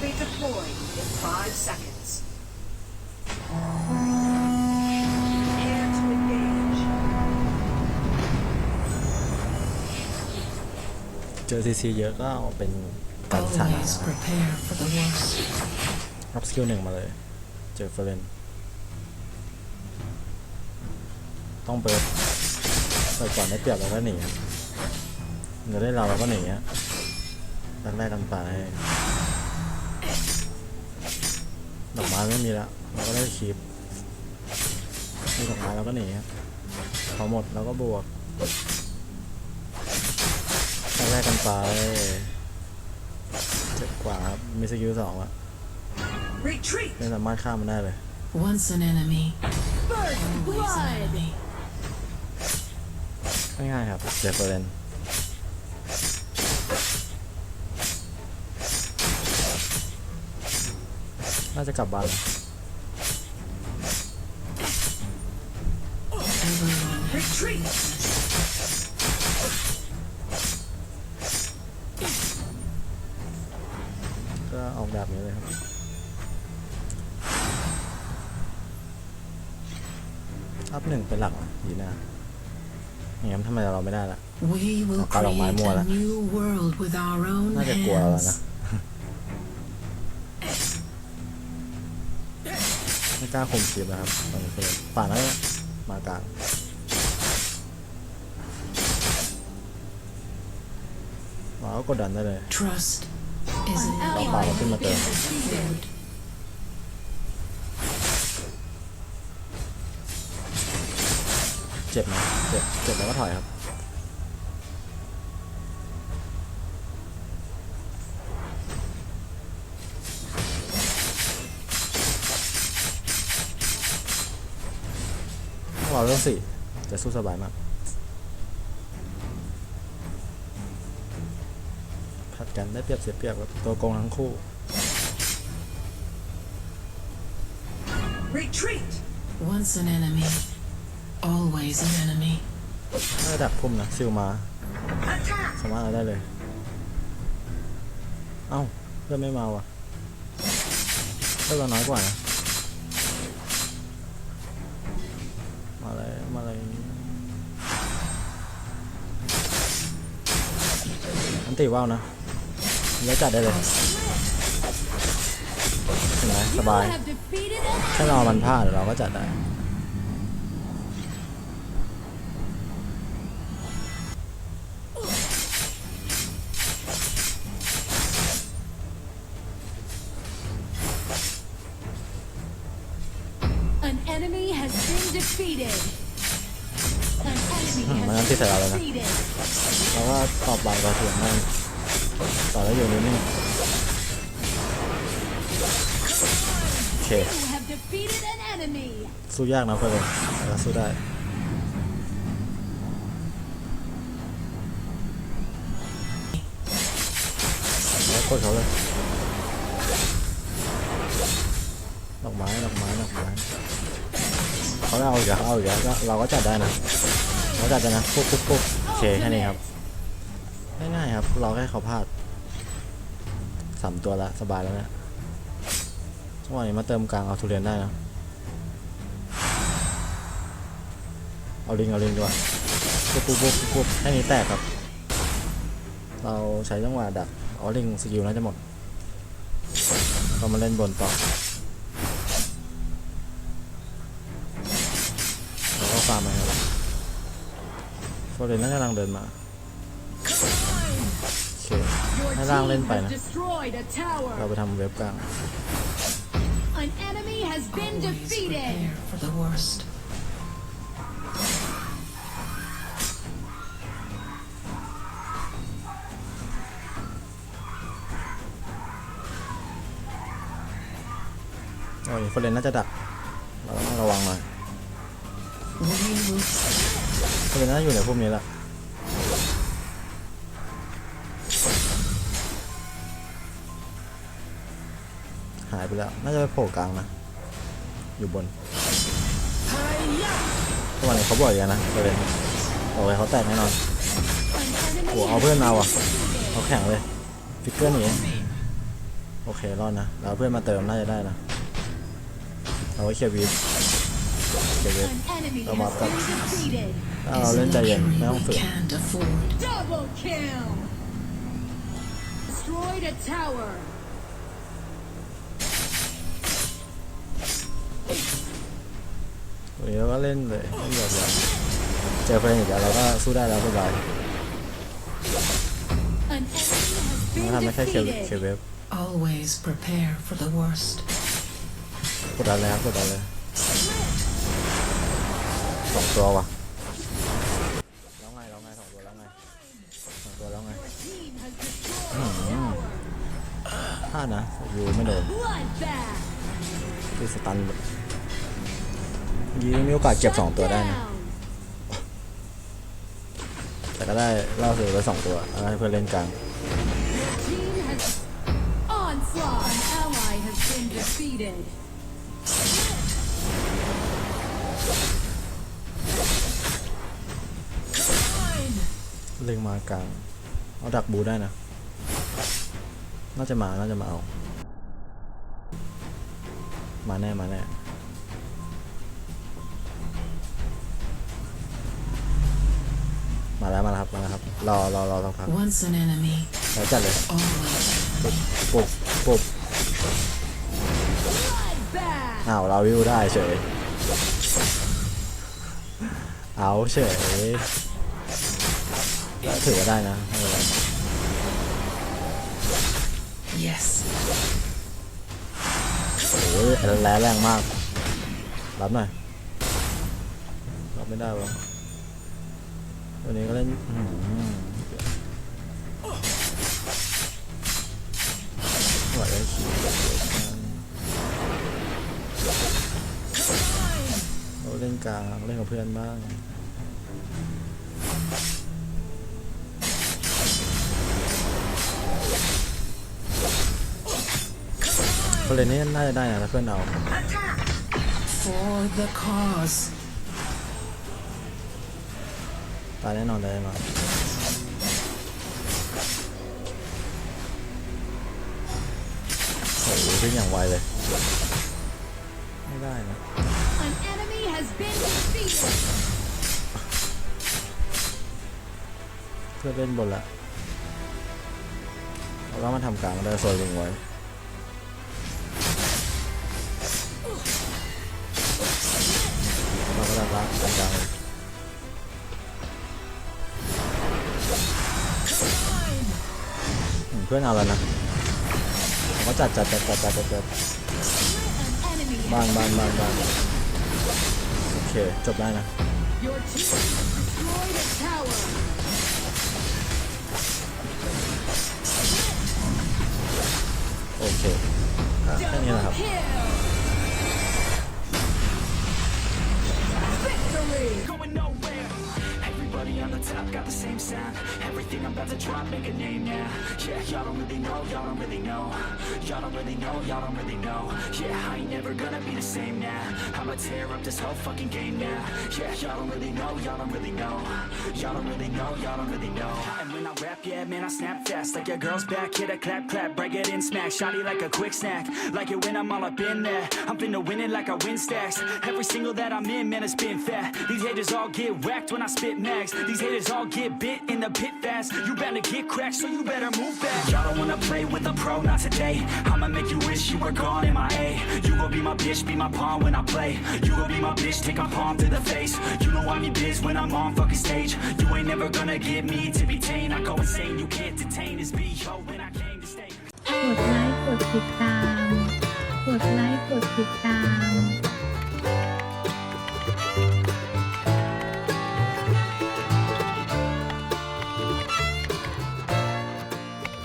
will be deployed in five seconds. Prepare to engage. เจอซีซีเยอะก็เอาเป็นการสถานะ Always prepare for the worst. รับสกิลหนึ่งมาเลย เจอเฟรนต้องเปิดเปิดก่อนได้เปรียบแล้วก็หนีเงินได้เราเราก็หนีอะแรกแรกกันไป ดอกไม้ไม่มีละเราก็ได้คีบมีดอกไม้เราก็หนีอะพอหมดเราก็บวกแรกแรกกันไปเจ็บกว่าครับมีสกิลสองอะ Retreat! ไม่สามารถข้ามมันได้เลย Once an enemy, First always an blood. enemy. ง่ายๆครับเจฟเฟอร์เรน น่าจะกลับบ้านแล้ว Everyone has Retreat! ก็ออกแบบนี้เลยครับอัพหนึ่งเป็นหลักนะดีนะอย่างนั้นทำไมเราไม่ได้ละ We will Kalau create main mua a lah. new world with our own น่าจะกลัวแล้วนะ hands. กล้าคุมคลิปนะครับตอนนี้เป็นป่าแล้วเนี่ยมากลางเราก็กดดันได้เลย Trust is an An Bảo ally bảo has cái mặt been tường. defeated. เจ็บนะเจ็บเจ็บแล้วก็ถอยครับ เราเรื่องสี่จะสู้สบายมากผัดกันได้เปรียบเสียเปรียบกับตัวโกงทั้งคู่ Retreat! Once an enemy, always an enemy. ถ้าดักพุ่มนะซิลมา Attack! สามารถเอาได้เลย เอ้าเพื่อนไม่มาวะเพื่อนเราน้อยกว่านะ ติว่าวนะแล้วจัดได้เลยเห็นไหมสบาย ถ้าเรามันพลาดเราก็จัดได้หืมมันอันที่ใส่เราเลยนะ ตอบใบกระเถียงนั่นต่อแล้วอยู่นิ่โอเคสู้ยากนะเพื่อนแต่สู้ได้แล้วกดเขาเลยดอกไม้ดอกไม้ดอกไม้เขาเอาอีกแล้วเอาอีกแล้วเราก็จัดได้นะเราจัดได้นะปุ๊บปุ๊บปุ๊บโอเคแค่นี้ครับ ง่ายๆครับ เราแค่เขาพลาดสามตัวละสบายแล้วนะจังหวะนี้มาเติมกลางเอาทุเรียนได้นะ เอาลิง เอาลิงดีกว่าปุ๊บปุ๊บปุ๊บปุ๊บให้นี้แตกครับ เราใช้จังหวะดักเอาลิงสกิลน่าจะหมดเรามาเล่นบนต่อเราก็ฟาร์มมาครับโฟเรนน่ากำลังเดินมา ให้ล่างเล่น team ไป has นะ destroyed a tower. เราไปทำเว็บกลาง An enemy has been Always defeated. prepare for the worst. โอ้ยโฟเรนน่าจะดัก เราต้องระวังหน่อย We will โฟเรนน่าจะอยู่ในพวกนี้แหละ ไปแล้ว น่าจะไปโผล่กลางนะ อยู่บนทุกวันนี้เขาบอกอย่างนั้นนะโฟเรนบอกเลยเขาแตกแน่นอน An enemy โอ้เอาเพื่อน been มาว่ะเขาแข่งเลย ฟิกเกอร์หนีโอ้โอเค รอดนะ แล้วเพื่อนมาเติมน่าจะได้นะ เราก็เคลียร์วีฟเคลียร์วีฟ An enemy Come on, has come. been defeated. ถ้าเราเล่นใจเย็นไม่ต้อง we ฝืน can't afford. Double kill. Destroyed a tower. วันนี้เราก็เล่นเลยเล่นแบบๆเจอเพื่อนอีกแล้วเราก็สู้ได้แล้วสบาย An enemy ถ้า has ไม่ been ใช่เคลียร์เคลีย defeated. ร์เวฟ Always prepare for the worst. กดดันเลยครับกดดันเลยสองตัวว่ะแล้วไงแล้วไงสองตัวแล้วไงสองตัวแล้วไง Team has destroyed a tower. พลาดนะยูไม่โดน Bloodbath. ที่สตัน ยีมีโอกาสเก็บสองตัวได้นะ แต่ก็ได้เล่าสื่อไปสองตัวแล้วให้เพื่อนเล่นกลาง เล็งมากลาง เอาดักบูได้นะ น่าจะมา น่าจะมาเอา มาแน่ มาแน่ มาแล้วมาแล้วครับมาแล้วครับรอรอรอสักพัก Once an enemy, แล้วจัดเลย always ปุ๊บปุ๊บ Bloodbath. อ้าวเราวิวได้เฉย เอาเฉยก็ถือว่าได้นะไม่เป็นไร yes. โอ้ยแรงแรงมาก รับหน่อย รับไม่ได้วะ วันนี้ก็เล่นหือได้ชีเราเล่นกลางเล่นกับเพื่อนบ้างคนเล่นนี่น่าจะได้นะถ้าเพื่อนเอา For the cause. ตายแน่นอนตายแน่นอนโอ้โหวิ่งอย่างไวเลย ไม่ได้นะ An enemy has been defeated. เพื่อนเล่นบนละเราก็มาทำกลางได้โซยวิ่งไว้ เราก็ดันละดันกลาง พื่อนเอาแล้วนะเราก็จัดจัดจัดจัดจัดจัดบ้านบ้านบ้านบ้านโอเค จบได้นะโอเคแค่นี้นะครับ going nowhere. On the top got the same sound. Everything I'm about to drop, make a name now. Yeah, y'all don't really know, y'all don't really know. Y'all don't really know, y'all don't really know. Yeah, I ain't never gonna be the same now. I'ma tear up this whole fucking game now. Yeah, y'all don't really know, y'all don't really know. Y'all don't really know, y'all don't really know. And when I rap, yeah, man, I snap fast. Like your girl's back, hit a clap, clap, break it in, smack. Shotty like a quick snack. Like it when I'm all up in there. I'm finna win it like I win stacks. Every single that I'm in, man, it's been fat. These haters all get whacked when I spit max. These haters all get bit in the pit fast. You better get cracked, so you better move back. Y'all don't wanna play with a pro, not today. I'ma make you wish you were gone in my A. You gon' be my bitch, be my pawn when I play. You gon' be my bitch, take my palm to the face. You know I'm in biz when I'm on fucking stage. You ain't never gonna get me to be tame. I go insane, you can't detain this beat, yo, when I came to stay. กดไลค์ กดติดตาม กดไลค์ กดติดตาม